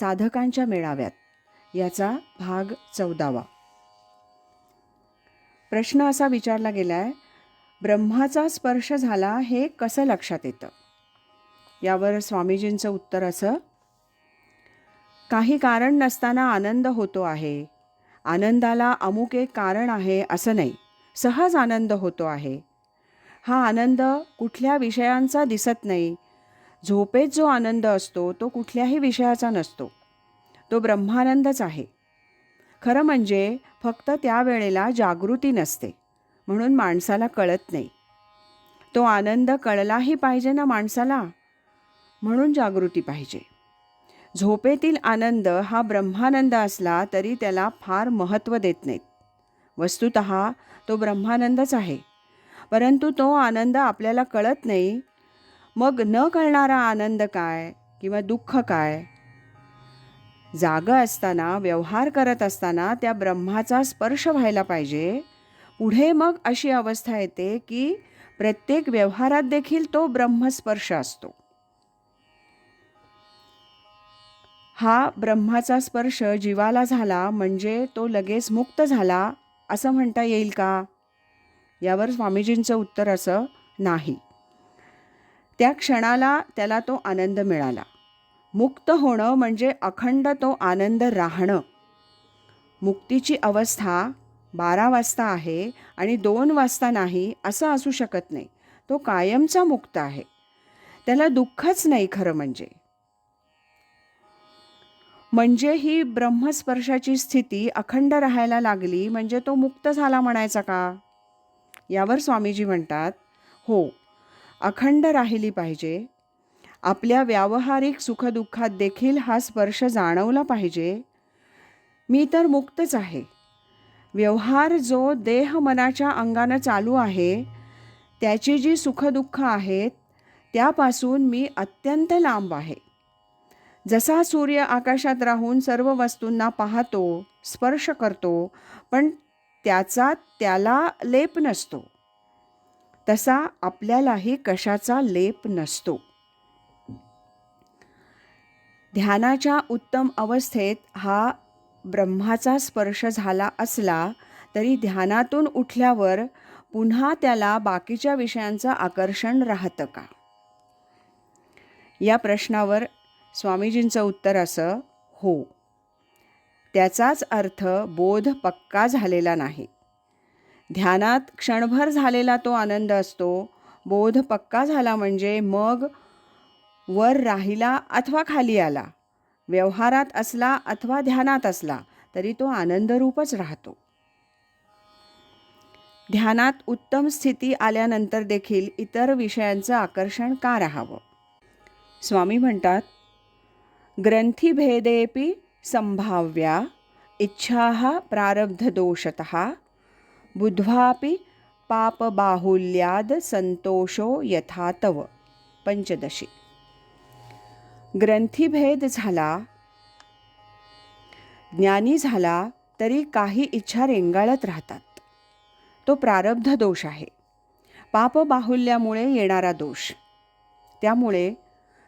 साधकांच्या मेळाव्यात. याचा भाग चौदावा. प्रश्न असा विचारला गेला आहे ब्रह्माचा स्पर्श झाला हे कसं लक्षात येतं? यावर स्वामीजींचं उत्तर असं काही कारण नसताना आनंद होतो आहे. आनंदाला अमुक एक कारण आहे असं नाही सहज आनंद होतो आहे. हा आनंद कुठल्या विषयांचा दिसत नाही झोपेत जो आनंद असतो तो कुठल्याही विषयाचा नसतो. तो ब्रह्मानंदच आहे. खरं म्हणजे फक्त त्यावेळेला जागृती नसते म्हणून माणसाला कळत नाही. तो आनंद कळलाही पाहिजे ना माणसाला? म्हणून जागृती पाहिजे. झोपेतील आनंद हा ब्रह्मानंद असला तरी त्याला फार महत्त्व देत नाहीत. वस्तुत तो ब्रह्मानंदच आहे. परंतु तो आनंद आपल्याला कळत नाही मग न कळणारा आनंद काय किंवा दुःख काय? जाग असताना व्यवहार करत असताना त्या ब्रह्माचा स्पर्श व्हायला पाहिजे. पुढे मग अशी अवस्था येते की प्रत्येक व्यवहारात देखील तो ब्रह्मस्पर्श असतो. हा ब्रह्माचा स्पर्श जीवाला झाला म्हणजे तो लगेच मुक्त झाला असं म्हणता येईल का? यावर स्वामीजींचं उत्तर असं नाही. त्या क्षणाला त्याला तो आनंद मिळाला. मुक्त होणं म्हणजे अखंड तो आनंद राहणं. मुक्तीची अवस्था बारा वाजता आहे आणि दोन वाजता नाही असं असू शकत नाही. तो कायमचा मुक्त आहे. त्याला दुःखच नाही खरं म्हणजे. म्हणजे ही ब्रह्मस्पर्शाची स्थिती अखंड राहायला लागली म्हणजे तो मुक्त झाला म्हणायचा का? यावर स्वामीजी म्हणतात हो अखंड राहिली पाहिजे. आपल्या व्यावहारिक सुखदुःखात देखील हा स्पर्श जाणवला पाहिजे. मी तर मुक्तच आहे. व्यवहार जो देह मनाच्या अंगानं चालू आहे त्याची जी सुखदुःख आहेत त्यापासून मी अत्यंत लांब आहे. जसा सूर्य आकाशात राहून सर्व वस्तूंना पाहतो स्पर्श करतो पण त्याचा त्याला लेप नसतो. तसा आपल्यालाही कशाचा लेप नसतो. ध्यानाच्या उत्तम अवस्थेत हा ब्रह्माचा स्पर्श झाला असला तरी ध्यानातून उठल्यावर पुन्हा त्याला बाकीच्या विषयांचं आकर्षण राहतं का? या प्रश्नावर स्वामीजींचं उत्तर असं हो. त्याचाच अर्थ बोध पक्का झालेला नाही. ध्यानात क्षणभर झालेला तो आनंद असतो. बोध पक्का झाला म्हणजे मग वर राहिला अथवा खाली आला. व्यवहारात असला अथवा ध्यानात असला तरी तो आनंदरूपच राहतो. ध्यानात उत्तम स्थिती आल्यानंतर देखील इतर विषयांचं आकर्षण का राहावं? स्वामी म्हणतात ग्रंथीभेदेपि संभाव्या इच्छा प्रारब्धदोषत बुध्वापि पापबाहुल्याद संतोषो यथा तव। पंचदशी। ग्रंथीभेद झाला ज्ञानी झाला तरी काही इच्छा रेंगाळत राहतात. तो प्रारब्ध दोष आहे. पापबाहुल्यामुळे येणारा दोष. त्यामुळे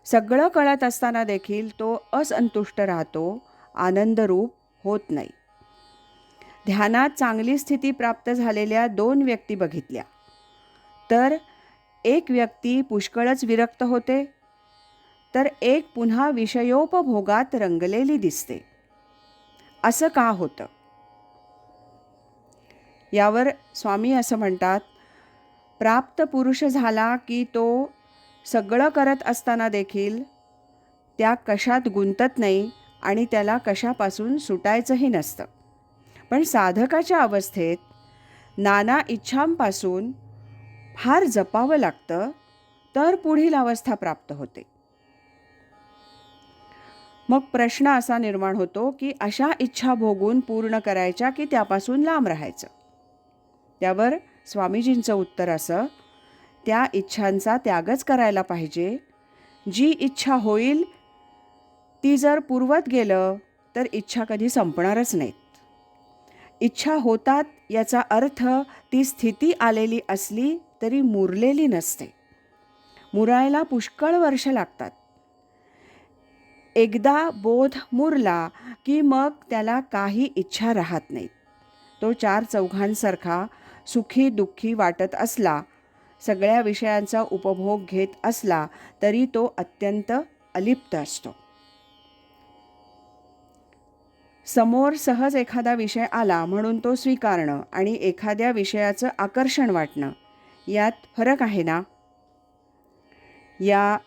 सगळं कळत असताना देखील तो असंतुष्ट राहतो आनंदरूप होत नाही. ध्यानात चांगली स्थिती प्राप्त झालेल्या दोन व्यक्ती बघितल्या. तर एक व्यक्ती पुष्कळच विरक्त होते तर एक पुन्हा विषयोपभोगात रंगलेली दिसते. असं का होतं? यावर स्वामी असं म्हणतात प्राप्त पुरुष झाला की तो सगळं करत असताना देखील त्या कशात गुंतत नाही आणि त्याला कशापासून सुटायचंही नसतं. पण साधकाच्या अवस्थेत नाना इच्छांपासून फार जपावं लागतं तर पुढील अवस्था प्राप्त होते. मग प्रश्न असा निर्माण होतो की अशा इच्छा भोगून पूर्ण करायच्या की त्यापासून लांब राहायचं? त्यावर स्वामीजींचं उत्तर असं त्या इच्छांचा त्यागच करायला पाहिजे. जी इच्छा होईल ती जर पूर्वत गेलं तर इच्छा कधी संपणारच नाहीत. इच्छा होतात याचा अर्थ ती स्थिती आलेली असली तरी मुरलेली नसते. मुरायला पुष्कळ वर्ष लागतात. एकदा बोध मुरला की मग त्याला काही इच्छा राहत नाहीत. तो चार चौघांसारखा सुखी दुःखी वाटत असला सगळ्या विषयांचा उपभोग घेत असला तरी तो अत्यंत अलिप्त असतो. समोर सहज एखादा विषय आला म्हणून तो स्वीकारणं आणि एखाद्या विषयाचं आकर्षण वाटणं यात फरक आहे ना? या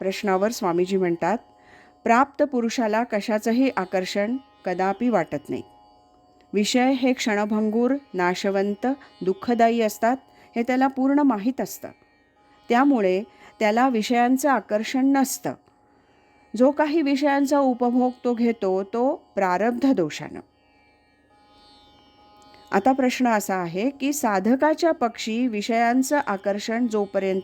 प्रश्नावर स्वामीजी म्हणतात प्राप्त पुरुषाला कशाचंही आकर्षण कदापि वाटत नाही. विषय हे क्षणभंगूर नाशवंत दुःखदायी असतात हे त्याला पूर्ण माहीत असतं. त्यामुळे त्याला विषयांचं आकर्षण नसतं. जो काही विषयांचा उपभोग तो घेतो तो प्रारब्ध दोषानं. आता प्रश्न असा आहे की साधकाच्या पक्षी विषयांचं आकर्षण जोपर्यंत